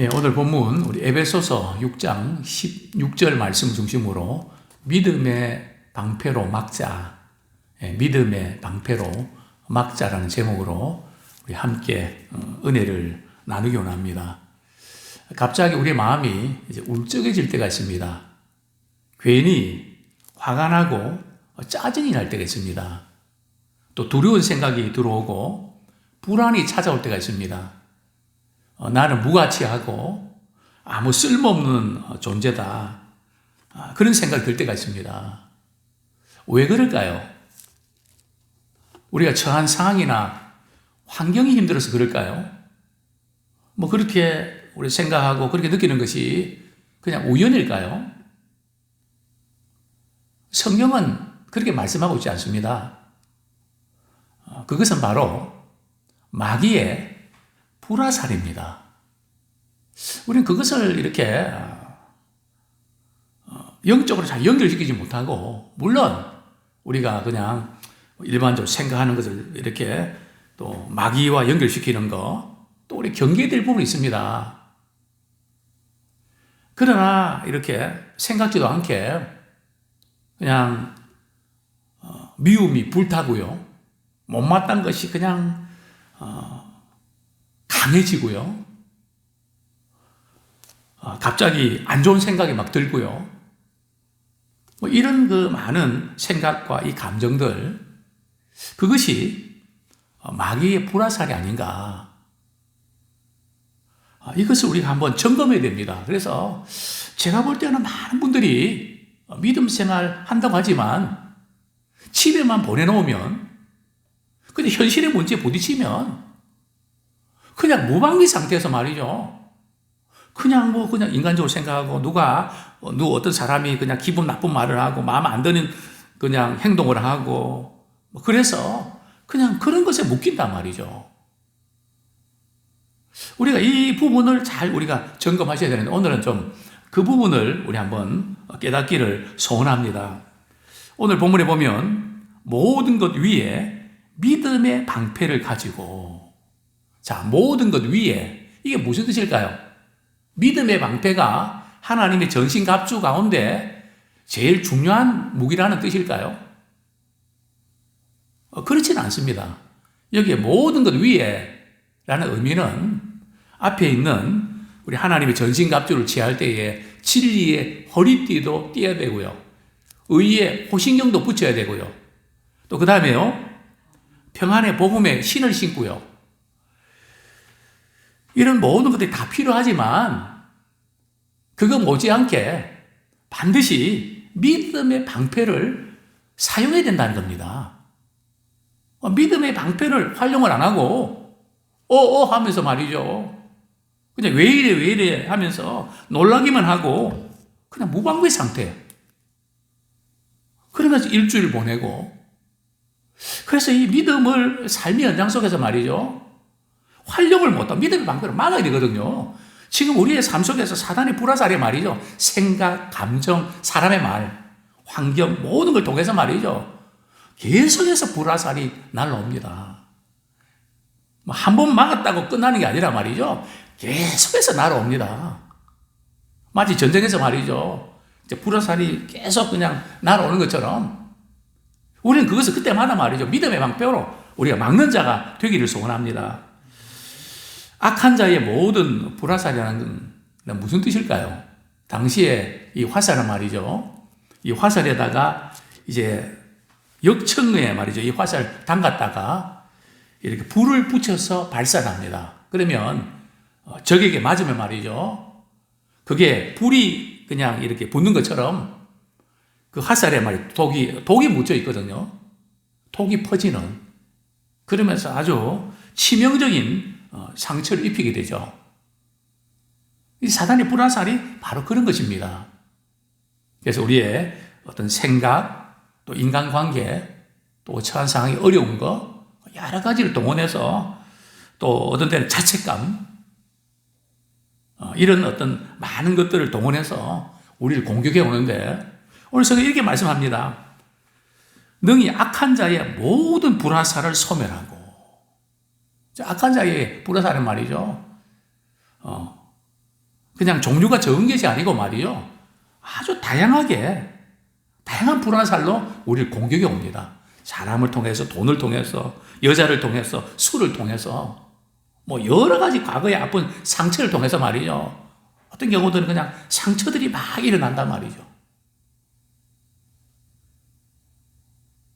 예, 오늘 본문 우리 에베소서 6장 16절 말씀 중심으로 믿음의 방패로 막자, 예, 믿음의 방패로 막자라는 제목으로 우리 함께 어, 은혜를 나누기 원합니다. 갑자기 우리 마음이 이제 울적해질 때가 있습니다. 괜히 화가 나고 짜증이 날 때가 있습니다. 또 두려운 생각이 들어오고 불안이 찾아올 때가 있습니다. 어, 나는 무가치하고 아무 쓸모없는 존재다. 아, 그런 생각이 들 때가 있습니다. 왜 그럴까요? 우리가 처한 상황이나 환경이 힘들어서 그럴까요? 뭐 그렇게 우리 생각하고 그렇게 느끼는 것이 그냥 우연일까요? 성경은 그렇게 말씀하고 있지 않습니다. 어, 그것은 바로 마귀의 불화살입니다. 우리는 그것을 이렇게 어, 영적으로 잘 연결시키지 못하고 물론 우리가 그냥 일반적으로 생각하는 것을 이렇게 또 마귀와 연결시키는 거 또 우리 경계될 부분이 있습니다. 그러나 이렇게 생각지도 않게 그냥 어, 미움이 불타고요. 못마땅 것이 그냥 어, 강해지고요. 어, 갑자기 안 좋은 생각이 막 들고요. 뭐 이런 그 많은 생각과 이 감정들, 그것이 마귀의 불화살이 아닌가. 아, 이것을 우리가 한번 점검해야 됩니다. 그래서 제가 볼 때는 많은 분들이 믿음 생활 한다고 하지만 집에만 보내놓으면 근데 현실의 문제에 부딪히면 그냥 무방비 상태에서 말이죠. 그냥 뭐 그냥 인간적으로 생각하고 누가 누 어떤 사람이 그냥 기분 나쁜 말을 하고 마음 안 드는 그냥 행동을 하고 뭐 그래서 그냥 그런 것에 묶인단 말이죠. 우리가 이 부분을 잘 우리가 점검하셔야 되는데 오늘은 좀 그 부분을 우리 한번 깨닫기를 소원합니다. 오늘 본문에 보면 모든 것 위에 믿음의 방패를 가지고 자 모든 것 위에 이게 무슨 뜻일까요? 믿음의 방패가 하나님의 전신갑주 가운데 제일 중요한 무기라는 뜻일까요? 어, 그렇지는 않습니다. 여기에 모든 것 위에 라는 의미는 앞에 있는 우리 하나님의 전신갑주를 취할 때에 진리의 허리띠도 띄어야 되고요. 의의 호신경도 붙여야 되고요. 또 그 다음에요. 평안의 복음의 신을 신고요. 이런 모든 것들이 다 필요하지만 그거 못지않게 반드시 믿음의 방패를 사용해야 된다는 겁니다. 믿음의 방패를 활용을 안 하고 어어 하면서 말이죠. 그냥 왜 이래 왜 이래 하면서 놀라기만 하고 그냥 무방비 상태. 그러면서 일주일 보내고 그래서 이 믿음을 삶의 현장 속에서 말이죠. 활용을 못하고 믿음의 방패를 막아야 되거든요. 지금 우리의 삶 속에서 사단의 불화살이 말이죠. 생각, 감정, 사람의 말, 환경 모든 걸 통해서 말이죠. 계속해서 불화살이 날라옵니다. 뭐 한 번 막았다고 끝나는 게 아니라 말이죠. 계속해서 날아옵니다. 마치 전쟁에서 말이죠. 이제 불화살이 계속 그냥 날아오는 것처럼 우리는 그것을 그때마다 말이죠. 믿음의 방패로 우리가 막는 자가 되기를 소원합니다. 악한 자의 모든 불화살이라는 건 무슨 뜻일까요? 당시에 이 화살은 말이죠. 이 화살에다가 이제 역청에 말이죠. 이 화살 담갔다가 이렇게 불을 붙여서 발사합니다. 그러면 어, 적에게 맞으면 말이죠. 그게 불이 그냥 이렇게 붙는 것처럼 그 화살에 말이 독이, 독이 묻혀 있거든요. 독이 퍼지는. 그러면서 아주 치명적인 어, 상처를 입히게 되죠. 이 사단의 불화살이 바로 그런 것입니다. 그래서 우리의 어떤 생각, 또 인간관계, 또 처한 상황이 어려운 거, 여러 가지를 동원해서 또 어떤 때는 자책감, 어, 이런 어떤 많은 것들을 동원해서 우리를 공격해 오는데 오늘 성경 이렇게 말씀합니다. 능히 악한 자의 모든 불화살을 소멸하고 악한 자의 불화살은 말이죠. 어, 그냥 종류가 적은 것이 아니고 말이요. 아주 다양하게, 다양한 불화살로 우리를 공격해 옵니다. 사람을 통해서, 돈을 통해서, 여자를 통해서, 술을 통해서, 뭐 여러 가지 과거의 아픈 상처를 통해서 말이죠. 어떤 경우들은 그냥 상처들이 막 일어난단 말이죠.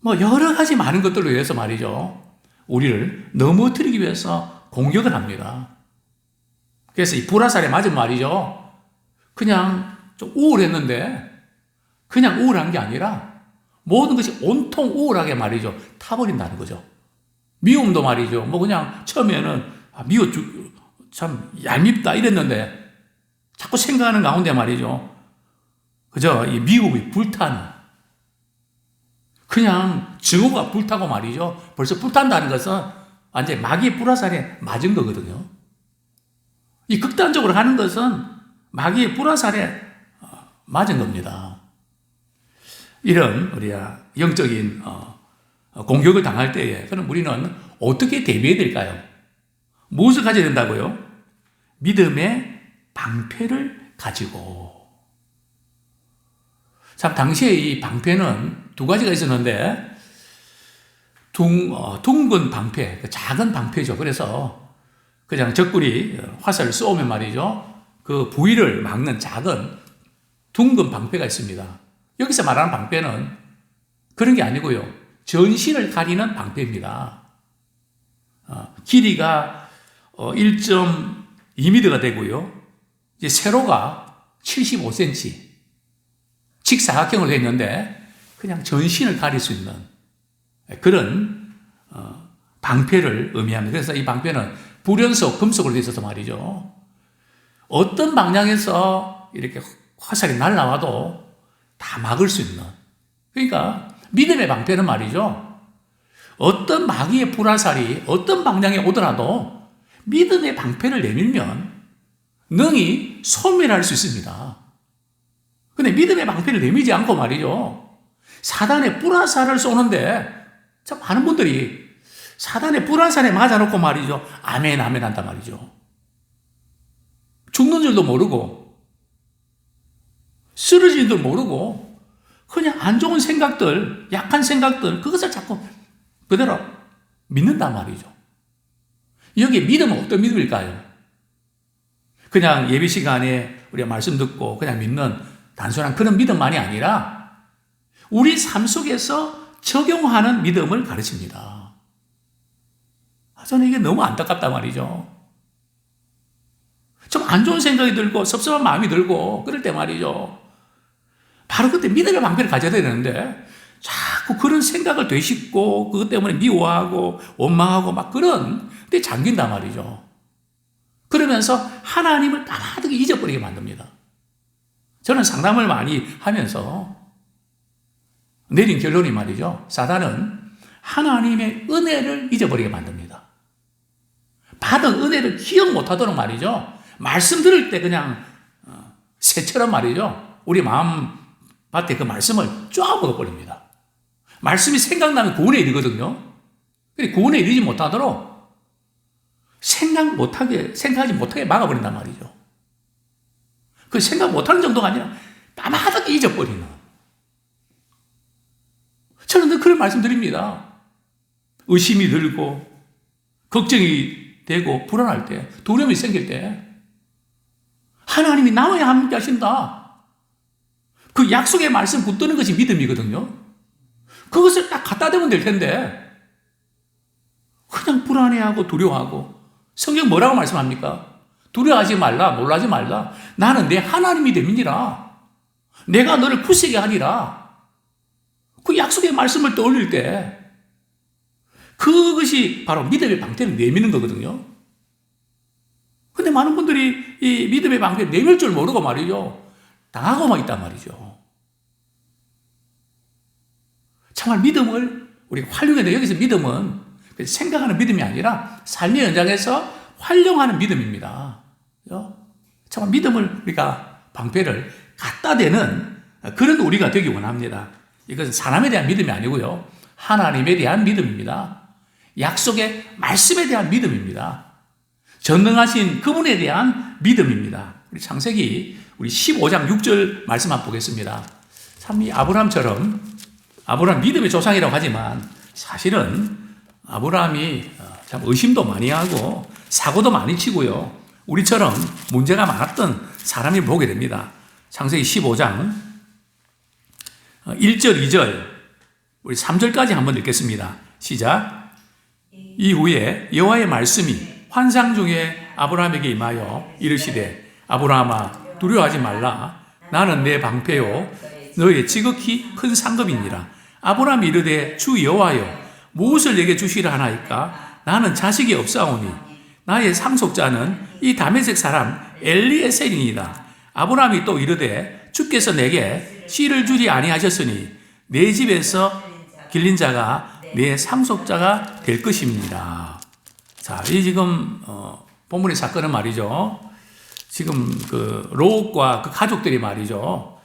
뭐 여러 가지 많은 것들로 위해서 말이죠. 우리를 넘어뜨리기 위해서 공격을 합니다. 그래서 이 불화살에 맞은 말이죠. 그냥 좀 우울했는데 그냥 우울한 게 아니라 모든 것이 온통 우울하게 말이죠. 타버린다는 거죠. 미움도 말이죠. 뭐 그냥 처음에는 아, 미워 죽, 참 얄밉다 이랬는데 자꾸 생각하는 가운데 말이죠. 그저 이 미움이 불타는 그냥 증오가 불타고 말이죠. 벌써 불탄다는 것은 완전 마귀의 불화살에 맞은 거거든요. 이 극단적으로 하는 것은 마귀의 불화살에 어, 맞은 겁니다. 이런 우리가 영적인 어, 공격을 당할 때에 그럼 우리는 어떻게 대비해야 될까요? 무엇을 가져야 된다고요? 믿음의 방패를 가지고. 참, 당시에 이 방패는 두 가지가 있었는데, 둥, 어, 둥근 방패, 그 작은 방패죠. 그래서 그냥 적군이 화살을 쏘면 말이죠. 그 부위를 막는 작은 둥근 방패가 있습니다. 여기서 말하는 방패는 그런 게 아니고요. 전신을 가리는 방패입니다. 어, 길이가 1.2m가 어, 되고요. 이제 세로가 75cm. 직사각형으로 되어 데 그냥 전신을 가릴 수 있는 그런 어, 방패를 의미합니다. 그래서 이 방패는 불연속 금속으로 되어 있어서 말이죠. 어떤 방향에서 이렇게 화살이 날라와도 다 막을 수 있는. 그러니까 믿음의 방패는 말이죠. 어떤 마귀의 불화살이 어떤 방향에 오더라도 믿음의 방패를 내밀면 능히 소멸할 수 있습니다. 근데 믿음의 방패를 내밀지 않고 말이죠. 사단의 불화살을 쏘는데 참 많은 분들이 사단의 불화살에 맞아놓고 말이죠. 아멘, 아멘 한단 말이죠. 죽는 줄도 모르고, 쓰러진 줄 모르고, 그냥 안 좋은 생각들, 약한 생각들, 그것을 자꾸 그대로 믿는단 말이죠. 여기에 믿음은 어떤 믿음일까요? 그냥 예배 시간에 우리가 말씀 듣고 그냥 믿는 단순한 그런 믿음만이 아니라 우리 삶 속에서 적용하는 믿음을 가르칩니다. 아, 저는 이게 너무 안타깝단 말이죠. 좀 안 좋은 생각이 들고 섭섭한 마음이 들고 그럴 때 말이죠. 바로 그때 믿음의 방패를 가져야 되는데 자꾸 그런 생각을 되씹고 그것 때문에 미워하고 원망하고 막 그런 때 잠긴단 말이죠. 그러면서 하나님을 까마득히 잊어버리게 만듭니다. 저는 상담을 많이 하면서 내린 결론이 말이죠. 사단은 하나님의 은혜를 잊어버리게 만듭니다. 받은 은혜를 기억 못하도록 말이죠. 말씀 들을 때 그냥 어, 새처럼 말이죠. 우리 마음 밭에 그 말씀을 쫙 먹어버립니다. 말씀이 생각나면 구원에 이르거든요. 구원에 이르지 못하도록 생각 못하게, 생각하지 못하게 막아버린단 말이죠. 그 생각 못하는 정도가 아니라 까마득히 잊어버리는. 저는 늘 그런 말씀 드립니다. 의심이 들고, 걱정이 되고, 불안할 때, 두려움이 생길 때, 하나님이 나와야 함께 하신다. 그 약속의 말씀 붙드는 것이 믿음이거든요. 그것을 딱 갖다 대면 될 텐데, 그냥 불안해하고 두려워하고, 성경 뭐라고 말씀합니까? 두려워하지 말라, 놀라지 말라. 나는 내 하나님이 됨이니라. 내가 너를 구세게 하리라. 그 약속의 말씀을 떠올릴 때, 그것이 바로 믿음의 방패를 내미는 거거든요. 근데 많은 분들이 이 믿음의 방패를 내밀 줄 모르고 말이죠. 당하고만 있단 말이죠. 정말 믿음을 우리가 활용해야 여기서 믿음은 생각하는 믿음이 아니라 삶의 현장에서 활용하는 믿음입니다. 정말 믿음을 우리가 방패를 갖다 대는 그런 우리가 되기 원합니다. 이것은 사람에 대한 믿음이 아니고요. 하나님에 대한 믿음입니다. 약속의 말씀에 대한 믿음입니다. 전능하신 그분에 대한 믿음입니다. 우리 창세기 우리 15장 6절 말씀 한번 보겠습니다. 참 이 아브라함처럼 아브라함 믿음의 조상이라고 하지만 사실은 아브라함이 어, 참 의심도 많이 하고 사고도 많이 치고요. 우리처럼 문제가 많았던 사람이 보게 됩니다. 창세기 15장 1절, 2절, 우리 3절까지 한번 읽겠습니다. 시작. 이후에 여호와의 말씀이 환상 중에 아브라함에게 임하여 이르시되 아브라함아 두려워하지 말라 나는 내 방패요 너의 지극히 큰 상급이니라 아브라함이 이르되 주 여호와여 무엇을 내게 주시라 하나이까 나는 자식이 없사오니 나의 상속자는 이 다메섹 사람 엘리에셀이니이다 아브라함이 또 이르되 주께서 내게 씨를 주지 아니하셨으니 내 집에서 길린 자가 내 상속자가 될 것입니다. 자, 이 지금 어, 본문의 사건은 말이죠. 지금 그 롯과 그 가족들이 말이죠.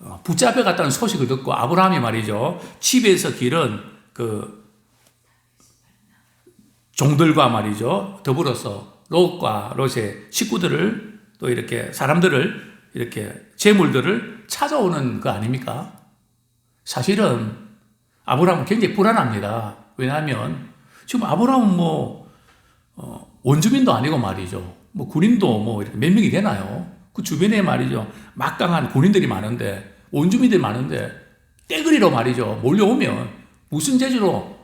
어, 붙잡혀 갔다는 소식을 듣고 아브라함이 말이죠. 집에서 기른 그 종들과 말이죠. 더불어서 롯과 롯의 식구들을 또 이렇게 사람들을 이렇게 재물들을 찾아오는 거 아닙니까? 사실은 아브라함은 굉장히 불안합니다. 왜냐하면 지금 아브라함은 뭐 어, 원주민도 아니고 말이죠. 뭐 군인도 뭐 몇 명이 되나요? 그 주변에 말이죠. 막강한 군인들이 많은데 원주민들이 많은데 떼거리로 말이죠. 몰려오면 무슨 재주로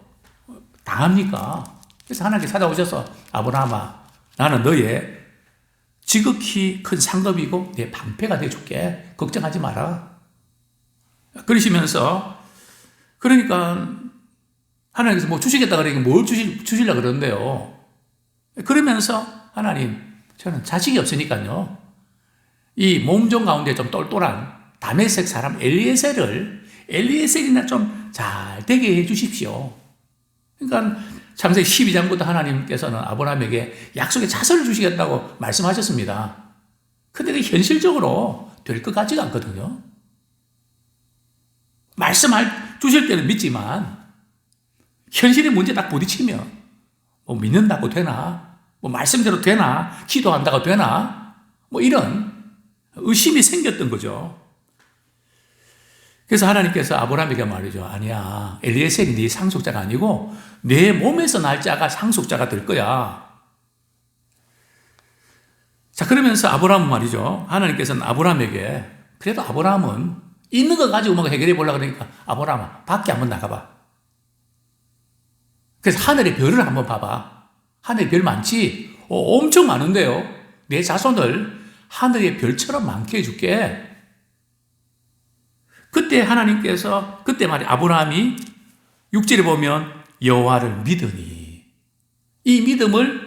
당합니까? 그래서 하나님께 찾아오셔서 아브라함아 나는 너의 지극히 큰 상급이고 내 방패가 되어줄게. 걱정하지 마라. 그러시면서 그러니까 하나님께서 뭐 주시겠다 그러니까 뭘 주시, 주실라 그러는데요. 그러면서 하나님 저는 자식이 없으니까요. 이 몸종 가운데 좀 똘똘한 다메섹 사람 엘리에셀을 엘리에셀이나 좀 잘 되게 해 주십시오. 그러니까 창세기 12장부터 하나님께서는 아브라함에게 약속의 자손을 주시겠다고 말씀하셨습니다. 근데 그 현실적으로 될 것 같지가 않거든요. 말씀할 주실 때는 믿지만 현실의 문제 딱 부딪히면 뭐 믿는다고 되나? 뭐 말씀대로 되나? 기도한다고 되나? 뭐 이런 의심이 생겼던 거죠. 그래서 하나님께서 아브라함에게 말이죠. 아니야. 엘리에셀이 네 상속자가 아니고 내 몸에서 날 자가 상속자가 될 거야. 자, 그러면서 아브라함은 말이죠. 하나님께서는 아브라함에게 그래도 아브라함은 있는 거 가지고 뭔가 해결해 보려고 그러니까 아브라함아, 밖에 한번 나가봐. 그래서 하늘의 별을 한번 봐봐. 하늘의 별 많지? 어, 엄청 많은데요. 내 자손을 하늘의 별처럼 많게 해줄게. 그때 하나님께서 그때 말이 아브라함이 육절에 보면 여호와를 믿으니 이 믿음을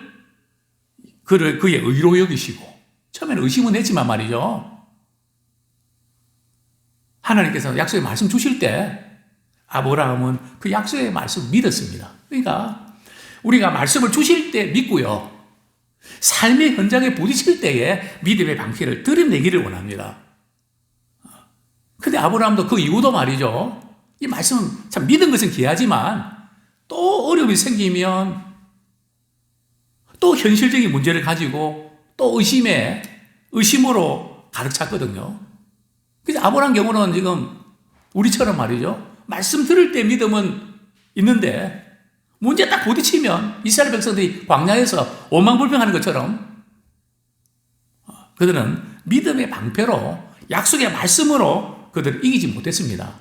그를 그의 의로 여기시고 처음에는 의심은 했지만 말이죠. 하나님께서 약속의 말씀 주실 때 아브라함은 그 약속의 말씀 믿었습니다. 그러니까 우리가 말씀을 주실 때 믿고요. 삶의 현장에 부딪힐 때에 믿음의 방패를 드러내기를 원합니다. 근데 아브라함도 그 이후도 말이죠. 이 말씀은 참 믿은 것은 귀하지만 또 어려움이 생기면 또 현실적인 문제를 가지고 또 의심에 의심으로 가득 찼거든요. 그래서 아브라함 경우는 지금 우리처럼 말이죠. 말씀 들을 때 믿음은 있는데 문제 딱 부딪히면 이스라엘 백성들이 광야에서 오망불평하는 것처럼 그들은 믿음의 방패로 약속의 말씀으로 그들을 이기지 못했습니다.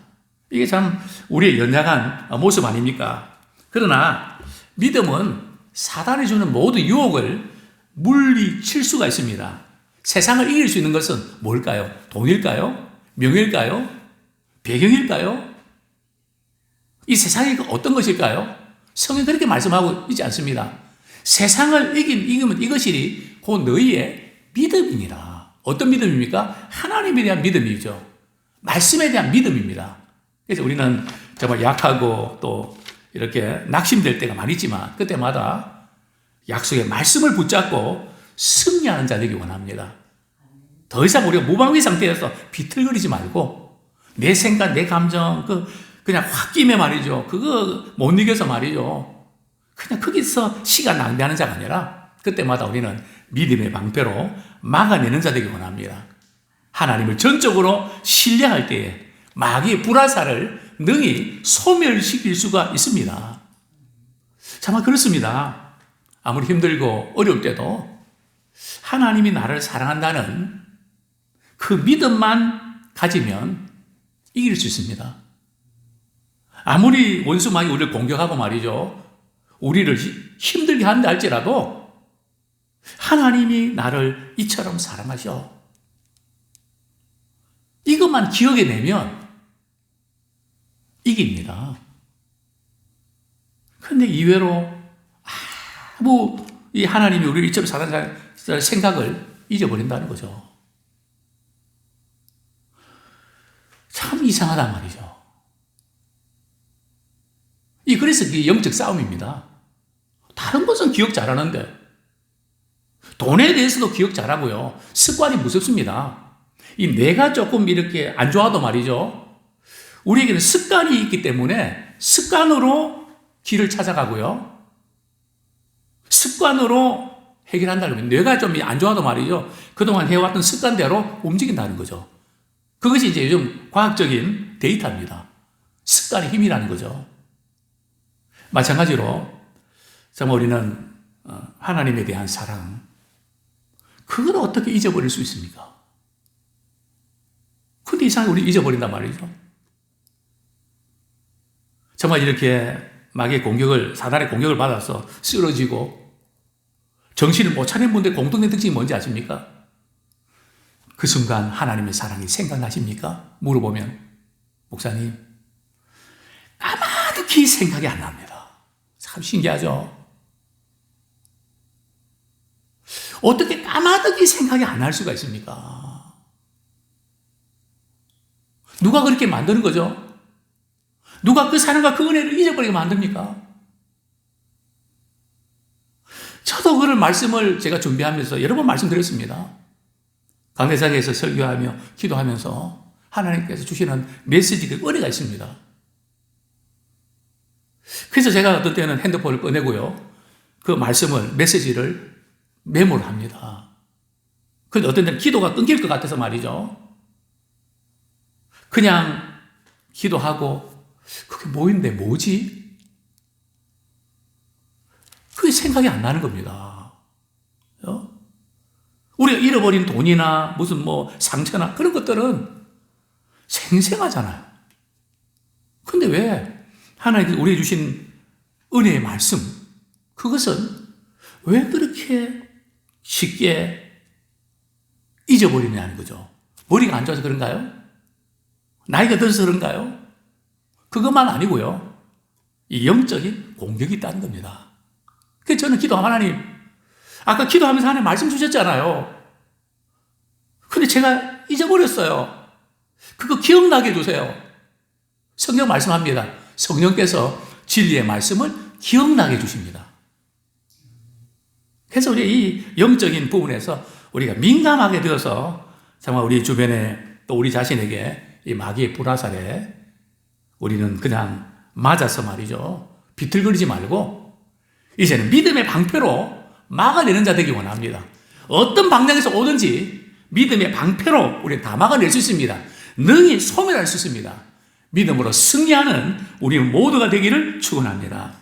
이게 참 우리의 연약한 모습 아닙니까? 그러나 믿음은 사단이 주는 모든 유혹을 물리칠 수가 있습니다. 세상을 이길 수 있는 것은 뭘까요? 돈일까요? 명일까요? 배경일까요? 이 세상이 어떤 것일까요? 성경 그렇게 말씀하고 있지 않습니다. 세상을 이긴, 이기면 이것이 곧 너희의 믿음이니라. 어떤 믿음입니까? 하나님에 대한 믿음이죠. 말씀에 대한 믿음입니다. 그래서 우리는 정말 약하고 또 이렇게 낙심될 때가 많이 있지만 그때마다 약속의 말씀을 붙잡고 승리하는 자 되기 원합니다. 더 이상 우리가 무방비 상태에서 비틀거리지 말고 내 생각, 내 감정, 그 그냥 홧김에 말이죠. 그거 못 이겨서 말이죠. 그냥 거기서 시간 낭비하는 자가 아니라 그때마다 우리는 믿음의 방패로 막아내는 자 되기 원합니다. 하나님을 전적으로 신뢰할 때에 마귀의 불화살을 능히 소멸시킬 수가 있습니다. 정말 그렇습니다. 아무리 힘들고 어려울 때도 하나님이 나를 사랑한다는 그 믿음만 가지면 이길 수 있습니다. 아무리 원수마귀 우리를 공격하고 말이죠. 우리를 힘들게 한다 할지라도 하나님이 나를 이처럼 사랑하셔. 이것만 기억해 내면 이깁니다. 근데 이외로 아무 이 하나님이 우리를 이처럼 사랑하는 생각을 잊어버린다는 거죠. 참 이상하단 말이죠. 이 그래서 이게 영적 싸움입니다. 다른 것은 기억 잘하는데 돈에 대해서도 기억 잘하고요. 습관이 무섭습니다. 이 뇌가 조금 이렇게 안 좋아도 말이죠. 우리에게는 습관이 있기 때문에 습관으로 길을 찾아가고요. 습관으로 해결한다는. 뇌가 좀 안 좋아도 말이죠. 그동안 해왔던 습관대로 움직인다는 거죠. 그것이 이제 요즘 과학적인 데이터입니다. 습관의 힘이라는 거죠. 마찬가지로 정말 우리는 어, 하나님에 대한 사랑 그걸 어떻게 잊어버릴 수 있습니까? 근데 이상하게 우리 잊어버린단 말이죠. 정말 이렇게 마귀의 공격을 사단의 공격을 받아서 쓰러지고 정신을 못 차린 분들 공통된 특징이 뭔지 아십니까? 그 순간 하나님의 사랑이 생각나십니까? 물어보면 목사님 까마득히 생각이 안 납니다. 참 신기하죠? 어떻게 까마득히 생각이 안 날 수가 있습니까? 누가 그렇게 만드는 거죠? 누가 그 사랑과 그 은혜를 잊어버리게 만듭니까? 저도 그런 말씀을 제가 준비하면서 여러 번 말씀드렸습니다. 강대상에서 설교하며 기도하면서 하나님께서 주시는 메시지들 은혜가 있습니다. 그래서 제가 어떤 때는 핸드폰을 꺼내고요. 그 말씀을, 메시지를 메모를 합니다. 근데 어떤 때는 기도가 끊길 것 같아서 말이죠. 그냥 기도하고, 그게 뭐인데 뭐지? 그게 생각이 안 나는 겁니다. 어? 우리가 잃어버린 돈이나 무슨 뭐 상처나 그런 것들은 생생하잖아요. 근데 왜 하나님께서 우리에게 주신 은혜의 말씀, 그것은 왜 그렇게 쉽게 잊어버리냐는 거죠. 머리가 안 좋아서 그런가요? 나이가 들어서 그런가요? 그것만 아니고요. 이 영적인 공격이 있다는 겁니다. 그래서 저는 기도 하나님, 아까 기도하면서 하나님 말씀 주셨잖아요. 근데 제가 잊어버렸어요. 그거 기억나게 해주세요. 성경 말씀합니다. 성령께서 진리의 말씀을 기억나게 해주십니다. 그래서 우리 이 영적인 부분에서 우리가 민감하게 되어서 정말 우리 주변에 또 우리 자신에게 이 마귀의 불화살에 우리는 그냥 맞아서 말이죠. 비틀거리지 말고 이제는 믿음의 방패로 막아내는 자 되기 원합니다. 어떤 방향에서 오든지 믿음의 방패로 우리는 다 막아낼 수 있습니다. 능히 소멸할 수 있습니다. 믿음으로 승리하는 우리 모두가 되기를 축원합니다.